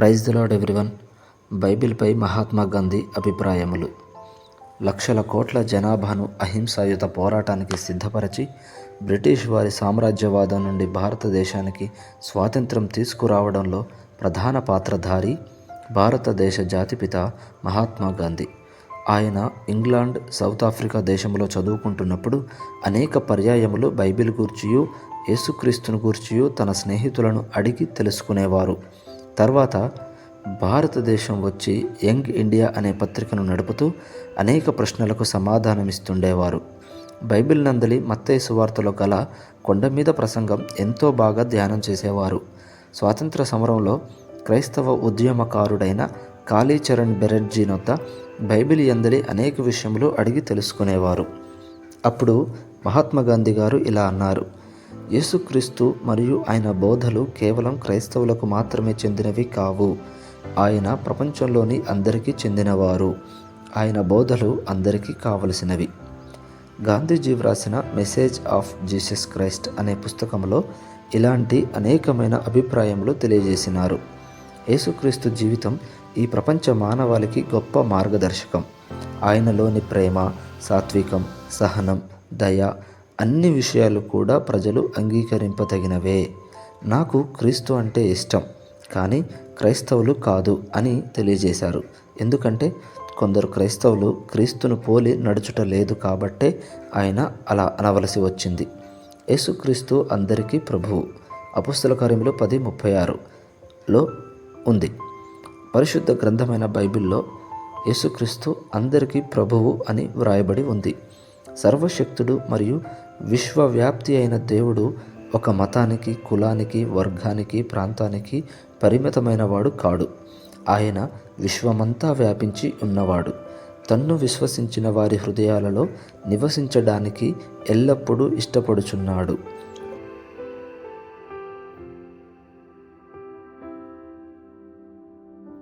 Praise దిలాడ్ everyone. బైబిల్పై మహాత్మా గాంధీ అభిప్రాయములు. లక్షల కోట్ల జనాభాను అహింసాయుత పోరాటానికి సిద్ధపరచి బ్రిటిష్ వారి సామ్రాజ్యవాదం నుండి భారతదేశానికి స్వాతంత్రం తీసుకురావడంలో ప్రధాన పాత్రధారి భారతదేశ జాతిపిత మహాత్మా గాంధీ. ఆయన ఇంగ్లాండ్ సౌత్ ఆఫ్రికా దేశంలో చదువుకుంటున్నప్పుడు అనేక పర్యాయములు బైబిల్ గూర్చియు యేసుక్రీస్తును గూర్చియు తన స్నేహితులను అడిగి తెలుసుకునేవారు. తర్వాత భారతదేశం వచ్చి యంగ్ ఇండియా అనే పత్రికను నడుపుతూ అనేక ప్రశ్నలకు సమాధానమిస్తుండేవారు. బైబిల్ నందలి మత్తయి సువార్తలో గల కొండ మీద ప్రసంగం ఎంతో బాగా ధ్యానం చేసేవారు. స్వాతంత్ర సమరంలో క్రైస్తవ ఉద్యమకారుడైన కాళీచరణ్ బెరర్జీ నొద్ద బైబిల్ ఎందలి అనేక విషయములు అడిగి తెలుసుకునేవారు. అప్పుడు మహాత్మా గాంధీ గారు ఇలా అన్నారు. యేసుక్రీస్తు మరియు ఆయన బోధలు కేవలం క్రైస్తవులకు మాత్రమే చెందినవి కావు. ఆయన ప్రపంచంలోని అందరికీ చెందినవారు. ఆయన బోధలు అందరికీ కావలసినవి. గాంధీజీ వ్రాసిన మెసేజ్ ఆఫ్ జీసస్ క్రైస్ట్ అనే పుస్తకంలో ఇలాంటి అనేకమైన అభిప్రాయములు తెలియజేసినారు. యేసుక్రీస్తు జీవితం ఈ ప్రపంచ మానవాళికి గొప్ప మార్గదర్శకం. ఆయనలోని ప్రేమ సాత్వికం సహనం దయ అన్ని విషయాలు కూడా ప్రజలు అంగీకరింపదగినవే నాకు క్రీస్తు అంటే ఇష్టం కానీ క్రైస్తవులు కాదు అని తెలియజేశారు. ఎందుకంటే కొందరు క్రైస్తవులు క్రీస్తును పోలి నడుచుట లేదు కాబట్టే ఆయన అలా అనవలసి వచ్చింది. యేసుక్రీస్తు అందరికీ ప్రభువు. అపుస్తల కార్యములు పది ముప్పై ఆరులో ఉంది. పరిశుద్ధ గ్రంథమైన బైబిల్లో యేసుక్రీస్తు అందరికీ ప్రభువు అని వ్రాయబడి ఉంది. సర్వశక్తుడు మరియు విశ్వవ్యాప్తి అయిన దేవుడు ఒక మతానికి కులానికి వర్గానికి ప్రాంతానికి పరిమితమైనవాడు కాడు. ఆయన విశ్వమంతా వ్యాపించి ఉన్నవాడు. తన్ను విశ్వసించిన వారి హృదయాలలో నివసించడానికి ఎల్లప్పుడూ ఇష్టపడుచున్నాడు.